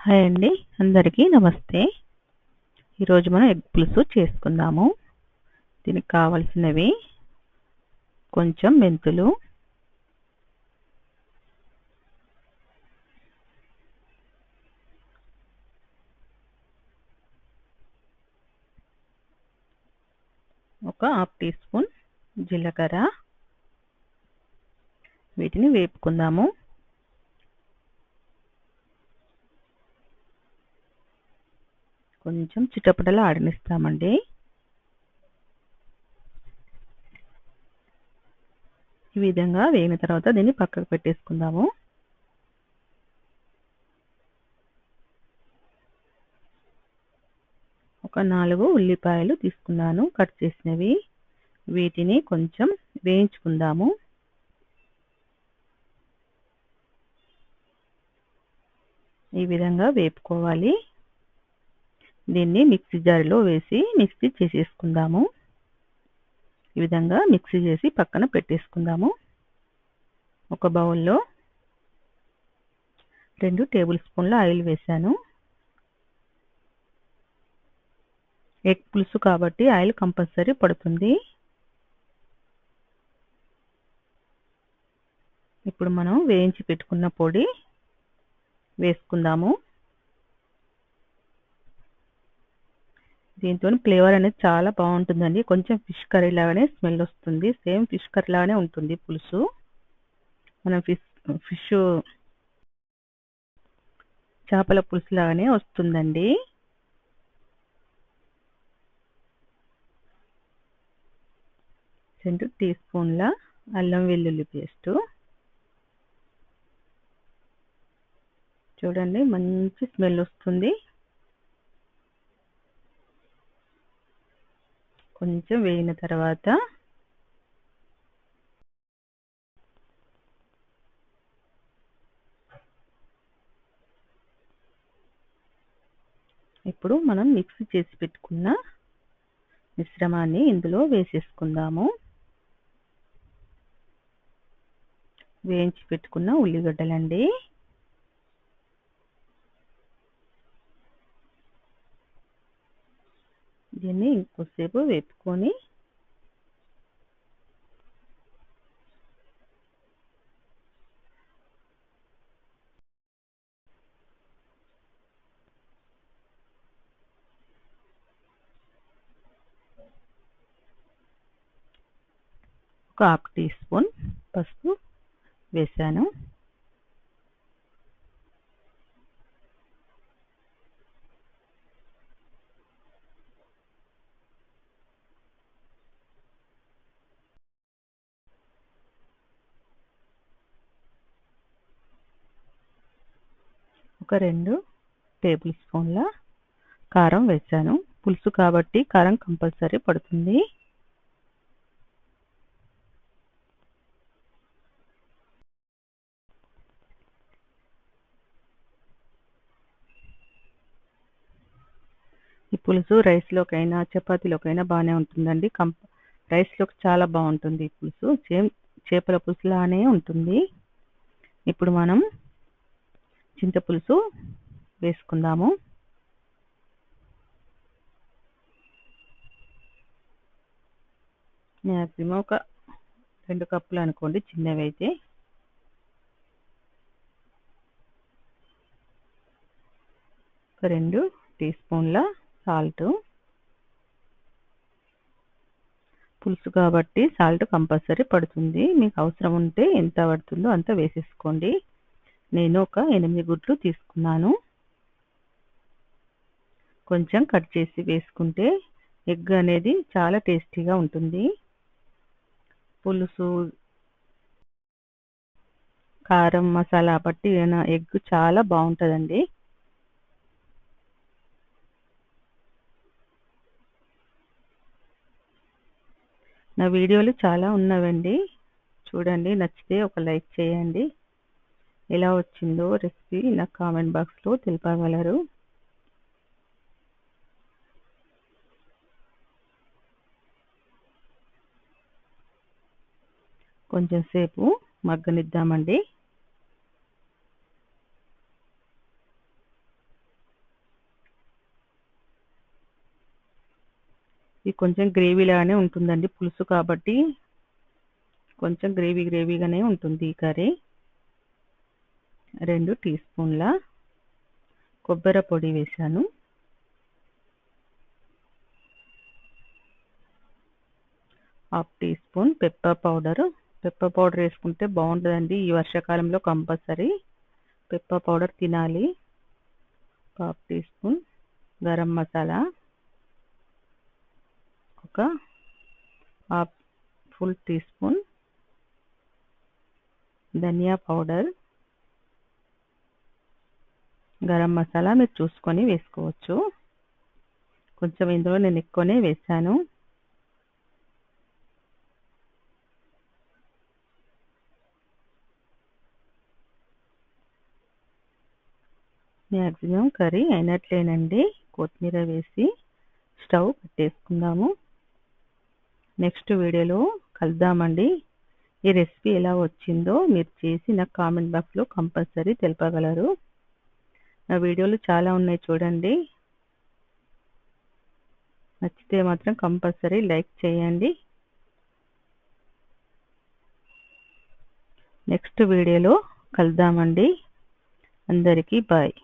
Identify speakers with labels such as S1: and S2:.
S1: Hi అండి. అందరికీ నమస్తే. ఈరోజు మనం ఎగ్ పులుసు చేసుకుందాము. దీనికి కావలసినవి కొంచెం మెంతులు ఒక హాఫ్ టీ స్పూన్ జీలకర్ర. వీటిని వేపుకుందాము. కొంచెం చిటపటలా ఆడనిస్తామండి. ఈ విధంగా వేగిన తర్వాత దీన్ని పక్కకు పెట్టేసుకుందాము. ఒక నాలుగు ఉల్లిపాయలు తీసుకున్నాను కట్ చేసినవి. వీటిని కొంచెం వేయించుకుందాము. ఈ విధంగా వేపుకోవాలి. దీన్ని మిక్సీ జార్లో వేసి మిక్సీ చేసేసుకుందాము. ఈ విధంగా మిక్సీ చేసి పక్కన పెట్టేసుకుందాము. ఒక బౌల్లో రెండు టేబుల్ స్పూన్ల ఆయిల్ వేసాను ఎగ్ పులుసు కాబట్టి ఆయిల్ కంపల్సరీ పడుతుంది. ఇప్పుడు మనం వేయించి పెట్టుకున్న పొడి వేసుకుందాము. దీంతో ఫ్లేవర్ అనేది చాలా బాగుంటుందండి. కొంచెం ఫిష్ కర్రీ లాగానే స్మెల్ వస్తుంది. సేమ్ ఫిష్ కర్రీ లాగానే ఉంటుంది పులుసు. మనం ఫిష్ ఫిష్ చేపల పులుసు లాగానే వస్తుందండి. రెండు టీ స్పూన్ల అల్లం వెల్లుల్లి పేస్టు. చూడండి మంచి స్మెల్ వస్తుంది. కొంచెం వేగిన తర్వాత ఇప్పుడు మనం మిక్సీ చేసి పెట్టుకున్న మిశ్రమాన్ని ఇందులో వేసేసుకుందాము. వేయించి పెట్టుకున్న ఉల్లిగడ్డలండి. దీన్ని కొద్దిసేపు వేపుకొని ఒక హాఫ్ టీ స్పూన్ పసుపు వేసాను. ఒక రెండు టేబుల్ స్పూన్ల కారం వేసాను. పులుసు కాబట్టి కారం కంపల్సరీ పడుతుంది. ఈ పులుసు రైస్లోకైనా చపాతీలోకైనా బాగానే ఉంటుందండి. కంప రైస్లోకి చాలా బాగుంటుంది ఈ పులుసు. సేమ్ చేపల పులుసులానే ఉంటుంది. ఇప్పుడు మనం చింతపులుసు వేసుకుందాము. మ్యాక్సిమం ఒక రెండు కప్పులు అనుకోండి చిన్నవి అయితే. ఒక రెండు టీ స్పూన్ల సాల్ట్. పులుసు కాబట్టి సాల్ట్ కంపల్సరీ పడుతుంది. మీకు అవసరం ఉంటే ఎంత పడుతుందో అంత వేసేసుకోండి. నేను ఒక ఎనిమిది గుడ్లు తీసుకున్నాను. కొంచెం కట్ చేసి వేసుకుంటే ఎగ్ అనేది చాలా టేస్టీగా ఉంటుంది. పులుసు కారం మసాలా బట్టి ఎగ్ చాలా బాగుంటుందండి. నా వీడియోలు చాలా ఉన్నవండి. చూడండి నచ్చితే ఒక లైక్ చేయండి. ఎలా వచ్చిందో రెసిపీ నాకు కామెంట్ బాక్స్లో తెలిపగలరు. కొంచెం సేపు మగ్గనిద్దామండి. ఇది కొంచెం గ్రేవీలాగానే ఉంటుందండి పులుసు కాబట్టి కొంచెం గ్రేవీ గ్రేవీగానే ఉంటుంది ఈ కర్రీ. రెండు టీ స్పూన్ల కొబ్బరి పొడి వేసాను half teaspoon pepper powder. Pepper powder వేసుకుంటే బాగుంటుందండి. ఈ వర్షాకాలంలో కంపల్సరీ పెప్పర్ పౌడర్ తినాలి. Half teaspoon garam masala. ఒక హాఫ్ ఫుల్ టీ స్పూన్ ధనియా పౌడర్. గరం మసాలా మీరు చూసుకొని వేసుకోవచ్చు. కొంచెం ఇందులో నేను ఎక్కువనే వేసాను. మ్యాక్సిమం కర్రీ అయినట్లేనండి. కొత్తిమీర వేసి స్టవ్ పెట్టేసుకుందాము. నెక్స్ట్ వీడియోలో కలుద్దామండి. ఈ రెసిపీ ఎలా వచ్చిందో మీరు చేసి నాకు కామెంట్ బాక్స్లో కంపల్సరీ తెలపగలరు. నా వీడియోలు చాలా ఉన్నాయి చూడండి. నచ్చితే మాత్రం కంపల్సరీ లైక్ చేయండి. నెక్స్ట్ వీడియోలో కలుద్దామండి. అందరికీ బాయ్.